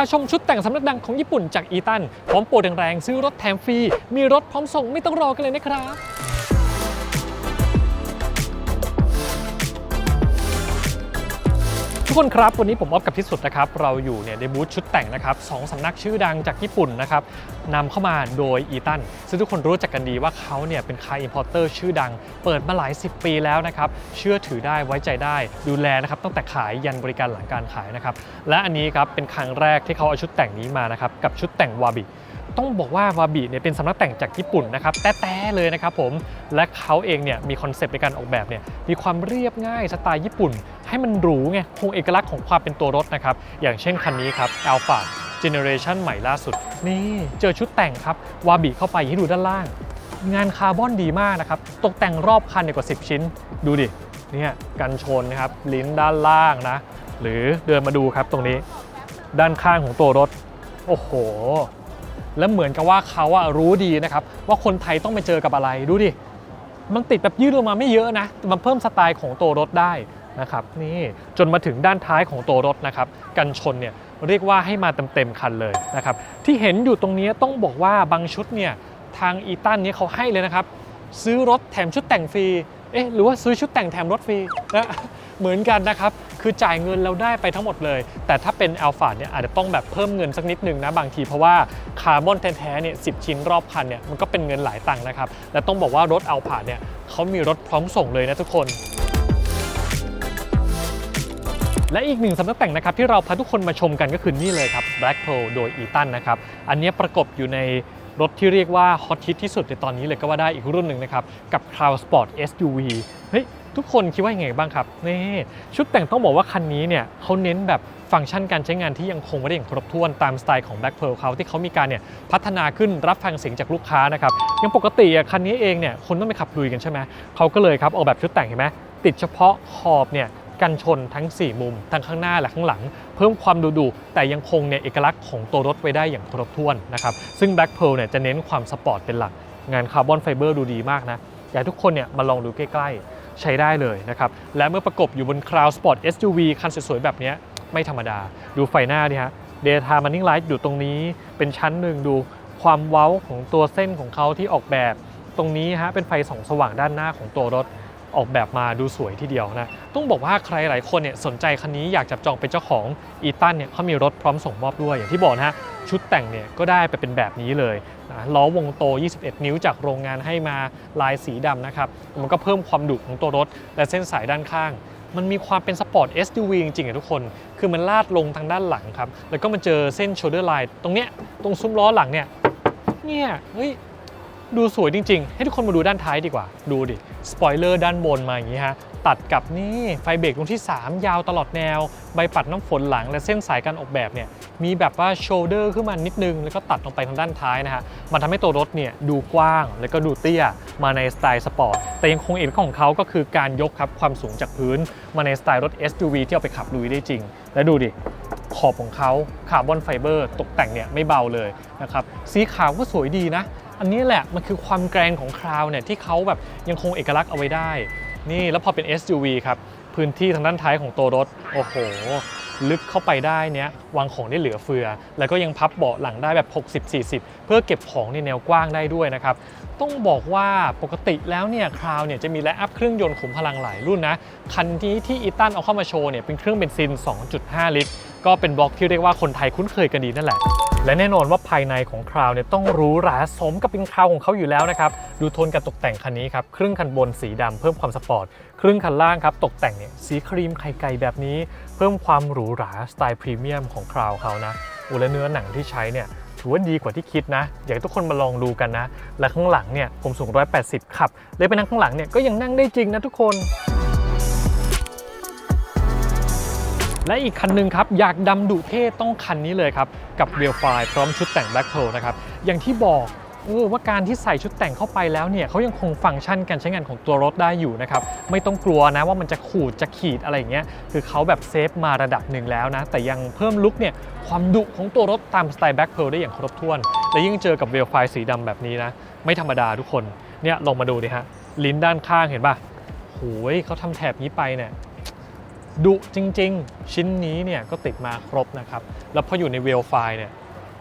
าชมชุดแต่งสำนักดังของญี่ปุ่นจากอีตัน พร้อมโปรแรงๆซื้อรถแถมฟรี มีรถพร้อมส่งไม่ต้องรอกันเลยนะครับ ทุกคนครับ วันนี้ผมออฟกับที่สุดนะครับ เราอยู่เนี่ยในบูธชุดแต่งนะครับสองสำนักชื่อดังจากญี่ปุ่นนะครับนำเข้ามาโดยอีตันซึ่งทุกคนรู้จักกันดีว่าเขาเนี่ยเป็นคายอินพอร์เตอร์ชื่อดัง เปิดมาหลาย 10 ปีแล้วนะครับ เชื่อถือได้ไว้ใจได้ ดูแลนะครับตั้งแต่ขายยันบริการหลังการขายนะครับ และอันนี้ครับเป็นครั้งแรกที่เขาเอาชุดแต่งนี้มานะครับกับชุดแต่งวาบิต้องบอกว่าวาบิเนี่ยเป็นสำนักแต่งจากญี่ปุ่นนะครับแต้ๆเลยนะครับผมและเขาเองเนี่ยมีคอนเซปต์ในการออกแบบเนี่ยมีความเรียบง่ายสไตล์ญี่ปุ่น ให้มันหรูไงคงเอกลักษณ์ของความเป็นตัวรถนะครับ อย่างเช่นคันนี้ครับ Alpha Generation ใหม่ล่าสุด นี่เจอชุดแต่งครับวาบิเข้าไปให้ดูด้านล่าง งานคาร์บอนดีมากนะครับ ตกแต่งรอบคันเนี่ยกว่า 10 ชิ้น ดูดิเนี่ยกันชนนะครับลิ้นด้านล่างนะ หรือเดินมาดูครับตรงนี้ ด้านข้างของตัวรถ โอ้โห แล้วเหมือนกับว่าเขาอะรู้ดีนะครับ ว่าคนไทยต้องไปเจอกับอะไรดูดิมันติดแบบยืดลงมาไม่เยอะนะ มันเพิ่มสไตล์ของตัวรถได้ นะครับนี่จนมาถึงด้านท้ายของตัวรถนะครับกันชนเนี่ยเรียกว่าให้มาเต็มๆคันเลยนะครับที่เห็นอยู่ตรงนี้ต้องบอกว่าบางชุดเนี่ยทางอีตันเนี่ยเขาให้เลยนะครับ ซื้อรถแถมชุดแต่งฟรีเอ๊ะหรือว่าซื้อชุดแต่งแถมรถฟรีนะเหมือนกันนะครับ คือจ่ายเงินเราได้ไปทั้งหมดเลย แต่ถ้าเป็นอัลฟาเนี่ยอาจจะต้องแบบเพิ่มเงินสักนิดนึงนะบางทีเพราะว่าคาร์บอนแท้ๆเนี่ยสิชิ้นรอบคันเนี่ยมันก็เป็นเงินหลายตังค์นะครับ และต้องบอกว่ารถอัลฟาเนี่ยเขามีรถพร้อมส่งเลยนะทุกคน และอีกหนึ่งสำนักแต่งนะครับที่เราพาทุกคนมาชมกันก็คือนี่เลยครับ Black Pearl โดย e t a n นะครับ อันนี้ประกบอยู่ในรถที่เรียกว่าฮอตฮิตที่สุดในตอนนี้เลยก็ว่าได้อีกรุ่นหนึ่งนะครับ กับ Crown Sport SUV เฮ้ยทุกคนคิดว่ายังไงบ้างครับนี่ชุดแต่งต้องบอกว่าคันนี้เนี่ยเขาเน้นแบบฟังก์ชันการใช้งานที่ยังคงไม่ได้อย่างครบถ้วนตามสไตล์ของ Black Pearl เขาที่เขามีการเนี่ยพัฒนาขึ้นรับฟังเสียงจากลูกค้านะครับอยังปกติอะคันนี้เองเนี่ยคนต้องไปขับลุยกันใช่ไหมเขาก็เลยครับออกแบบชุดแต่งเห็นไหมติดเฉพาะขอบเนี่ย กันชนทั้ง 4 มุม ทั้งข้างหน้าและข้างหลัง เพิ่มความดุดุแต่ยังคงเนี่ยเอกลักษณ์ของตัวรถไว้ได้อย่างครบถ้วนนะครับซึ่ง Black Pearl เนี่ยจะเน้นความสปอร์ตเป็นหลัก งานคาร์บอนไฟเบอร์ดูดีมากนะอยากทุกคนเนี่ยมาลองดูใกล้ๆ ใช้ได้เลยนะครับและเมื่อประกบอยู่บน Crown Sport SUV คันสวยๆแบบนี้ไม่ธรรมดา ดูไฟหน้าดิฮะ Daytime Running Light อยู่ตรงนี้เป็นชั้นหนึ่งดูความเว้าของตัวเส้นของเขาที่ออกแบบ ตรงนี้ฮะเป็นไฟส่องสว่างด้านหน้าของตัวรถ ออกแบบมาดูสวยทีเดียวนะ ต้องบอกว่าใครหลายคนเนี่ยสนใจคันนี้อยากจับจองเป็นเจ้าของอีตันเนี่ยเขามีรถพร้อมส่งมอบด้วย อย่างที่บอกนะฮะชุดแต่งเนี่ยก็ได้ไปเป็นแบบนี้เลยนะล้อวงโต 21 นิ้วจากโรงงานให้มาลายสีดำนะครับมันก็เพิ่มความดุของตัวรถ และเส้นสายด้านข้างมันมีความเป็นสปอร์ต SUV จริงๆอะทุกคน คือมันลาดลงทางด้านหลังครับ แล้วก็มาเจอเส้น shoulder line ตรงเนี้ย ตรงซุ้มล้อหลังเนี่ย เนี่ย เฮ้ย ดูสวยจริง ๆ ให้ทุกคนมาดูด้านท้ายดีกว่า ดูดิ สปอยเลอร์ด้านบนมาอย่างนี้ฮะ ตัดกับนี่ไฟเบรกตรงที่ 3 ยาวตลอดแนว ใบปัดน้ำฝนหลังและเส้นสายการออกแบบเนี่ย มีแบบว่าโชเดอร์ขึ้นมานิดนึง แล้วก็ตัดลงไปทางด้านท้ายนะฮะ มันทำให้ตัวรถเนี่ยดูกว้าง แล้วก็ดูเตี้ย มาในสไตล์สปอร์ต แต่ยังคงเอกลักษณ์ของเขาก็คือการยกครับความสูงจากพื้น มาในสไตล์รถ SUV ที่เอาไปขับลุยได้จริง และดูดิขอบของเขาคาร์บอนไฟเบอร์ตกแต่งเนี่ยไม่เบาเลยนะครับ สีขาวก็สวยดีนะ อันนี้แหละมันคือความแกรนของคราวเนี่ยที่เขาแบบยังคงเอกลักษณ์เอาไว้ได้ นี่แล้วพอเป็น SUV ครับพื้นที่ทางด้านท้ายของตัวรถ โอ้โห ลึกเข้าไปได้เนี้ยวางของได้เหลือเฟือ แล้วก็ยังพับเบาะหลังได้แบบ 60-40 เพื่อเก็บของในแนวกว้างได้ด้วยนะครับ ต้องบอกว่าปกติแล้วเนี่ยคราวเนี่ยจะมีไลน์อัพเครื่องยนต์ขุมพลังหลายรุ่นนะ คันนี้ที่อีตันเอาเข้ามาโชว์เนี่ยเป็นเครื่องเบนซิน 2.5 ลิตร ก็เป็นบล็อกที่เรียกว่าคนไทยคุ้นเคยกันดีนั่นแหละ และแน่นอนว่าภายในของคราวเนี่ยต้องหรูหราสมกับเป็นคราวของเขาอยู่แล้วนะครับ ดูโทนการตกแต่งคันนี้ครับ ครึ่งคันบนสีดำเพิ่มความสปอร์ต ครึ่งคันล่างครับ ตกแต่งเนี่ยสีครีมไข่ไก่แบบนี้ เพิ่มความหรูหราสไตล์พรีเมียมของคราวเขานะอุและเนื้อหนังที่ใช้เนี่ยถือว่าดีกว่าที่คิดนะ อยากให้ทุกคนมาลองดูกันนะ และข้างหลังเนี่ยผมสูง 180 ขับ เลยไปนั่งข้างหลังเนี่ยก็ยังนั่งได้จริงนะทุกคน และอีกคันหนึ่งครับ อยากดำดุเท่ต้องคันนี้เลยครับ กับเรียลไฟพร้อมชุดแต่ง Black Pearl นะครับ อย่างที่บอกเออว่าการที่ใส่ชุดแต่งเข้าไปแล้วเนี่ยเขายังคงฟังก์ชันการใช้งานของตัวรถได้อยู่นะครับ ไม่ต้องกลัวนะว่ามันจะขูดจะขีดอะไรอย่างเงี้ยคือเขาแบบเซฟมาระดับหนึ่งแล้วนะ แต่ยังเพิ่มลุคเนี่ยความดุของตัวรถตามสไตล์ Black Pearl ได้อย่างครบถ้วน และยิ่งเจอกับเรียลไฟสีดำแบบนี้นะ ไม่ธรรมดาทุกคนเนี่ยลองมาดูดิฮะลิ้นด้านข้างเห็นป่ะโหยเขาทำแถบนี้ไปเนี่ย ดุจริง ๆ ชิ้นนี้เนี่ยก็ติดมาครบนะครับ แล้วพออยู่ในเวลไฟเนี่ย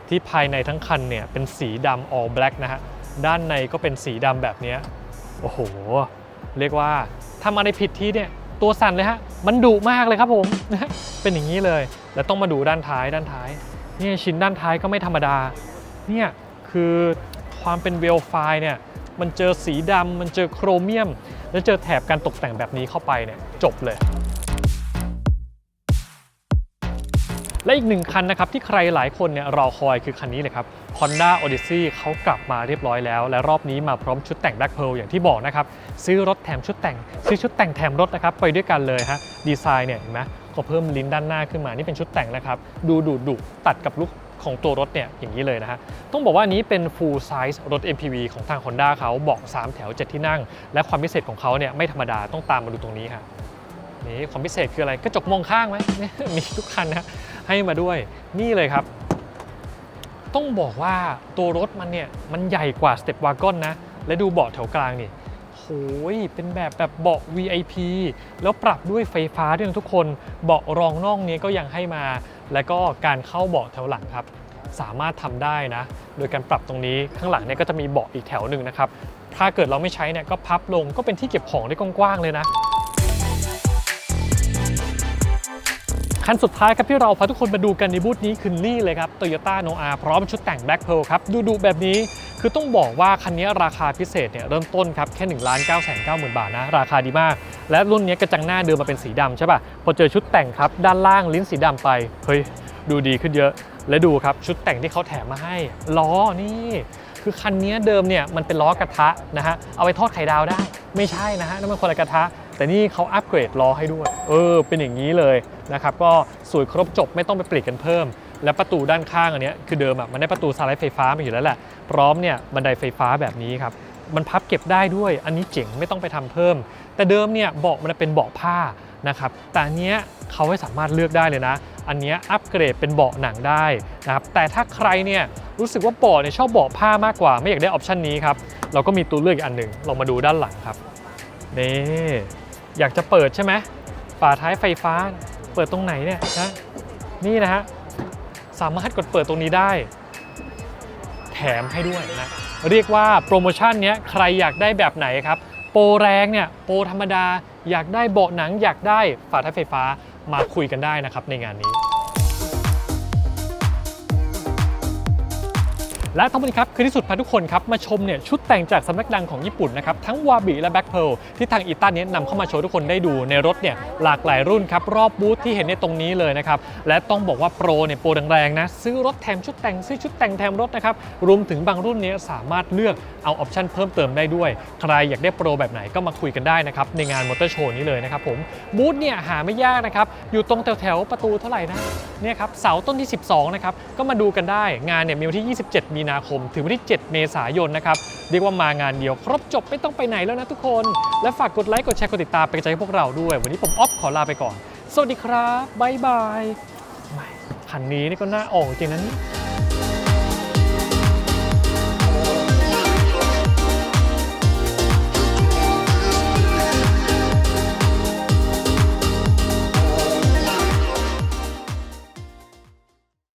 ที่ภายในทั้งคันเนี่ยเป็นสีดำ all black นะฮะ ด้านในก็เป็นสีดำแบบนี้ โอ้โห เรียกว่าถ้ามาในผิดที่เนี่ยตัวสั่นเลยฮะ มันดุมากเลยครับผม เป็นอย่างนี้เลย แล้วต้องมาดูด้านท้ายด้านท้ายเนี่ยชิ้นด้านท้ายก็ไม่ธรรมดา เนี่ยคือความเป็นเวลไฟเนี่ยมันเจอสีดำมันเจอโครเมียม แล้วเจอแถบการตกแต่งแบบนี้เข้าไปเนี่ยจบเลย และอีกหนึ่งคันนะครับที่ใครหลายคนเนี่ยรอคอยคือคันนี้เลยครับ Honda Odyssey เขากลับมาเรียบร้อยแล้ว และรอบนี้มาพร้อมชุดแต่ง Black Pearl อย่างที่บอกนะครับ ซื้อรถแถมชุดแต่ง ซื้อชุดแต่งแถมรถนะครับ ไปด้วยกันเลยฮะดีไซน์เนี่ยเห็นไหมก็เพิ่มลิ้นด้านหน้าขึ้นมา นี่เป็นชุดแต่งนะครับ ดูดุดุตัดกับลุคของตัวรถเนี่ยอย่างนี้เลยนะฮะ ต้องบอกว่านี้เป็น full size รถ MPV ของทาง Honda เขาบาะ3แถว 7 ที่นั่ง และความพิเศษของเขาเนี่ยไม่ธรรมดาต้องตามมาดูตรงนี้ฮะนี่ความพิเศษคืออะไรกระจกมองข้างไหมมีทุกคันนะ ให้มาด้วยนี่เลยครับ ต้องบอกว่าตัวรถมันเนี่ย มันใหญ่กว่า Step Wagon นะ และดูเบาะแถวกลางนี่โหยเป็นแบบแบบเบาะ VIP แล้วปรับด้วยไฟฟ้าด้วยนะทุกคน เบาะรองน่องนี้ก็ยังให้มา แล้วก็การเข้าเบาะแถวหลังครับ สามารถทำได้นะ โดยการปรับตรงนี้ข้างหลังเนี่ยก็จะมีเบาะอีกแถวหนึ่งนะครับ ถ้าเกิดเราไม่ใช้เนี่ยก็พับลงก็เป็นที่เก็บของได้กว้างๆเลยนะ คันสุดท้ายครับที่เราพาทุกคนมาดูกันในบูธนี้คือนี่เลยครับ Toyota Noah พร้อมชุดแต่ง Black Pearl ครับ ดูดูแบบนี้คือต้องบอกว่าคันนี้ราคาพิเศษเนี่ยเริ่มต้นครับแค่1 9 9 0 0 0 0บาทนะ ราคาดีมาก และรุ่นนี้กระจังหน้าเดิมมาเป็นสีดำใช่ป่ะพอเจอชุดแต่งครับ ด้านล่างลิ้นสีดำไปเฮ้ยดูดีขึ้นเยอะ และดูครับชุดแต่งที่เขาแถมมาให้ล้อนี่คือคันนี้เดิมเนี่ยมันเป็นล้อกระทะนะฮะเอาไปทอดไข่ดาวได้ ไม่ใช่นะฮะนั่นมันคนละกระทะ แต่นี่เขาอัปเกรดล้อให้ด้วย เออ เป็นอย่างนี้เลย นะครับก็สวยครบจบไม่ต้องไปปลีกกันเพิ่ม และประตูด้านข้างอันนี้คือเดิมอะมันได้ประตูสไลด์ไฟฟ้ามาอยู่แล้วแหละพร้อมเนี่ยบันไดไฟฟ้าแบบนี้ครับมันพับเก็บได้ด้วย อันนี้เจ๋งไม่ต้องไปทำเพิ่ม แต่เดิมเนี่ยเบาะมันเป็นเบาะผ้านะครับแต่อันเนี้ยเขาให้สามารถเลือกได้เลยนะ อันเนี้ยอัปเกรดเป็นเบาะหนังได้นะครับแต่ถ้าใครเนี่ยรู้สึกว่าเบาะเนี่ยชอบเบาะผ้ามากกว่า ไม่อยากได้ออปชันนี้ครับเราก็มีตัวเลือกอีกอันหนึ่งลองมาดูด้านหลังครับนี่อยากจะเปิดใช่ไหมฝาท้ายไฟฟ้า เปิดตรงไหนเนี่ยนะนี่นะฮะสามารถกดเปิดตรงนี้ได้ แถมให้ด้วยนะเรียกว่าโปรโมชั่นเนี้ยใครอยากได้แบบไหนครับโปรแรงเนี่ยโปรธรรมดาอยากได้เบาะหนังอยากได้ฝาท้ายไฟฟ้ามาคุยกันได้นะครับในงานนี้ และทั้งหมดนี้ครับคือที่สุดพาทุกคนครับมาชมเนี่ยชุดแต่งจากสำนักดังของญี่ปุ่นนะครับทั้งวาบิและแบ็คเพลที่ทางอีตันเนี้ยนำเข้ามาโชว์ทุกคนได้ดูในรถเนี่ยหลากหลายรุ่นครับรอบบูธที่เห็นในตรงนี้เลยนะครับและต้องบอกว่าโปรเนี่ยโปรแรงๆนะซื้อรถแถมชุดแต่งซื้อชุดแต่งแถมรถนะครับรวมถึงบางรุ่นเนี้ยสามารถเลือกเอาออปชันเพิ่มเติมได้ด้วย ใครอยากได้โปรแบบไหนก็มาคุยกันได้นะครับในงานมอเตอร์โชว์นี้เลยนะครับผมบูธเนี่ยหาไม่ยากนะครับอยู่ตรงแถวๆประตูเท่าไหร่นะเนี่ยครับเสาต้นที่ 12นะครับก็มาดูกันได้งานเนี่ยมีวันที่ 27 มีนาคม ถึงวันที่ 7 เมษายนนะครับเรียกว่ามางานเดียว ครบจบไม่ต้องไปไหนแล้วนะทุกคน และฝากกดไลค์กดแชร์กดติดตามเป็นกำลังใจให้พวกเราด้วย วันนี้ผมออฟขอลาไปก่อน สวัสดีครับบ๊ายบายคันนี้นี่ก็น่าออกจริงนะนี่